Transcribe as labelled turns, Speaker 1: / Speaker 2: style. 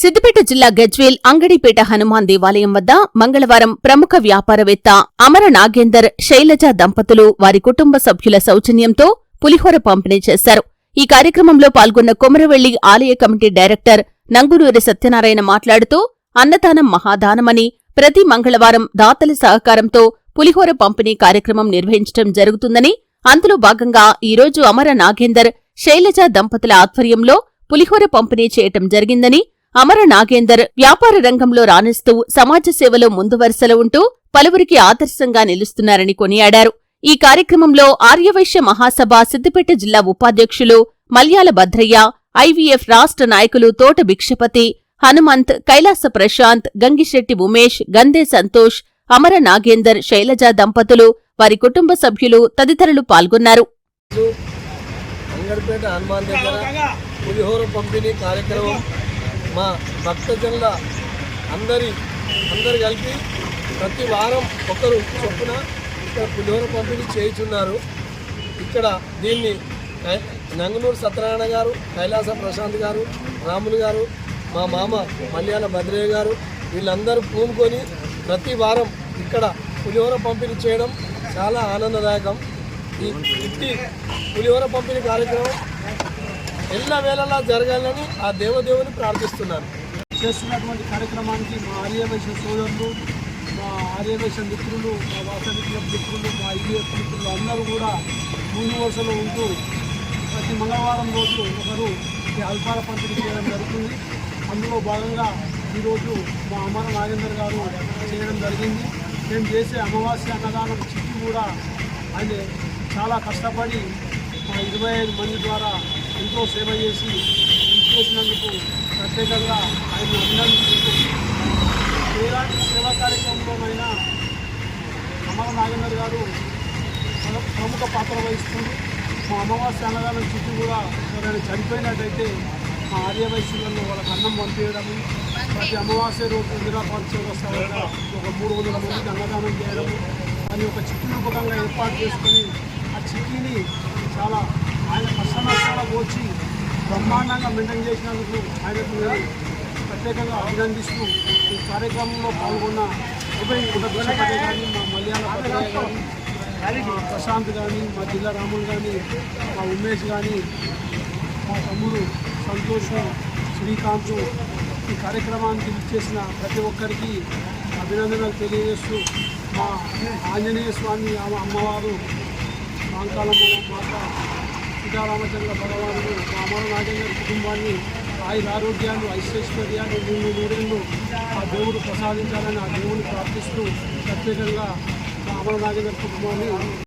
Speaker 1: సిద్దిపేట జిల్లా గజ్వేల్ అంగడిపేట హనుమాన్ దేవాలయం వద్ద మంగళవారం ప్రముఖ వ్యాపారవేత్త అమర నాగేందర్ శైలజ దంపతులు వారి కుటుంబ సభ్యుల సౌజన్యంతో పులిహోర పంపిణీ చేశారు. ఈ కార్యక్రమంలో పాల్గొన్న కొమరవెల్లి ఆలయ కమిటీ డైరెక్టర్ నంగునూరి సత్యనారాయణ మాట్లాడుతూ అన్నదానం మహాదానమని ప్రతి మంగళవారం దాతల సహకారంతో పులిహోర పంపిణీ కార్యక్రమం నిర్వహించడం జరుగుతుందని అందులో భాగంగా ఈరోజు అమర నాగేందర్ శైలజ దంపతుల ఆధ్వర్యంలో పులిహోర పంపిణీ చేయటం జరిగిందని అమర నాగేందర్ వ్యాపార రంగంలో రాణిస్తూ సమాజ సేవలో ముందు వరుసలో ఉంటూ పలువురికి ఆదర్శంగా నిలుస్తున్నారని కొనియాడారు. ఈ కార్యక్రమంలో ఆర్యవైశ్య మహాసభ సిద్దిపేట జిల్లా ఉపాధ్యక్షులు మల్యాల భద్రయ్య ఐవీఎఫ్ రాష్ట్ర నాయకులు తోట భిక్షపతి హనుమంత్ కైలాస ప్రశాంత్ గంగిశెట్టి ఉమేష్ గందే సంతోష్ అమర నాగేందర్ శైలజ దంపతులు వారి కుటుంబ సభ్యులు తదితరులు పాల్గొన్నారు.
Speaker 2: పులిహోర పంపిణీ కార్యక్రమం మా భక్తజనుల అందరి అందరు కలిపి ప్రతి వారం ఒకరు చొప్పున ఇక్కడ పులిహోర పంపిణీ చేయుచున్నారు. ఇక్కడ దీన్ని నంగనూరు సత్యనారాయణ గారు కైలాస ప్రశాంత్ గారు రాములు గారు మా మామ మల్యాల భద్రయ్య గారు వీళ్ళందరూ పూనుకొని ప్రతి వారం ఇక్కడ పులిహోర పంపిణీ చేయడం చాలా ఆనందదాయకం. ఈ పులిహోర పంపిణీ కార్యక్రమం ఎల్ల వేళలా జరగాలని ఆ దేవదేవుని ప్రార్థిస్తున్నాను
Speaker 3: చేస్తున్నటువంటి కార్యక్రమానికి మా ఆర్యవైశ్య సోదరులు మా ఆర్యవైశ్య మిత్రులు మా వాసవి క్లబ్ మిత్రులు మా ఐడిఎఫ్ మిత్రులు అందరూ కూడా ముందు వరుసలో ఉంటూ ప్రతి మంగళవారం రోజు ఒకరు ఈ అల్పాల పంపిణీ చేయడం జరుగుతుంది. అందులో భాగంగా ఈరోజు మా అమర నాగేందర్ గారు చేయడం జరిగింది. మేము చేసే అమావాస్య అన్నదానం చిట్టి కూడా ఆయన చాలా కష్టపడి మా ఇరవై ఐదు మంది ద్వారా ఎంతో సేవ చేసి చేసినందుకు ప్రత్యేకంగా ఆయన అభినందించుకుంటూ ఎలాంటి సేవా కార్యక్రమంలోనైనా అమర నాగేందర్ గారు ప్రముఖ పాత్ర వహిస్తుంది మా అమావాస్య అన్నదానం చుట్టూ కూడా ఎవరైనా చనిపోయినట్టయితే మా ఆర్య ఆర్యవైశ్యులలో వాళ్ళకి అన్నం పంపించడము ప్రతి అమావాస్య రోజు ఇందిరాపాల్ చౌరస్తా ఒక మూడు వందల మందికి అన్నదానం చేయడము అని ఒక చిట్టి రూపకంగా ఏర్పాటు చేసుకొని ఆ చిట్టిని చాలా బ్రహ్మాండంగా మెయింటైన్ చేసినందుకు ఆయనకు నేను ప్రత్యేకంగా అభినందిస్తూ ఈ కార్యక్రమంలో పాల్గొన్న ఉభయ ఉదయపతి కానీ మా మలయాళ కానీ మా ప్రశాంత్ కానీ మా జిల్లా రాములు కానీ మా ఉమేష్ కానీ మా తమ్ముడు సంతోష్ శ్రీకాంత్ ఈ కార్యక్రమానికి ఇచ్చేసిన ప్రతి ఒక్కరికి అభినందనలు తెలియజేస్తూ మా ఆంజనేయ స్వామి ఆమె అమ్మవారు మాంకాలమ్మ మాత సీతారామచంద్ర భగవానుడు రామాను నాగేంద్ర కుటుంబాన్ని ఆయుర ఆరోగ్యాన్ని ఐశ్వర్యాన్ని నిన్ను నూరేళ్ళు ఆ దేవుడు ప్రసాదించాలని ఆ దేవుని ప్రార్థిస్తూ ప్రత్యేకంగా మా నాగేంద్ర కుటుంబాన్ని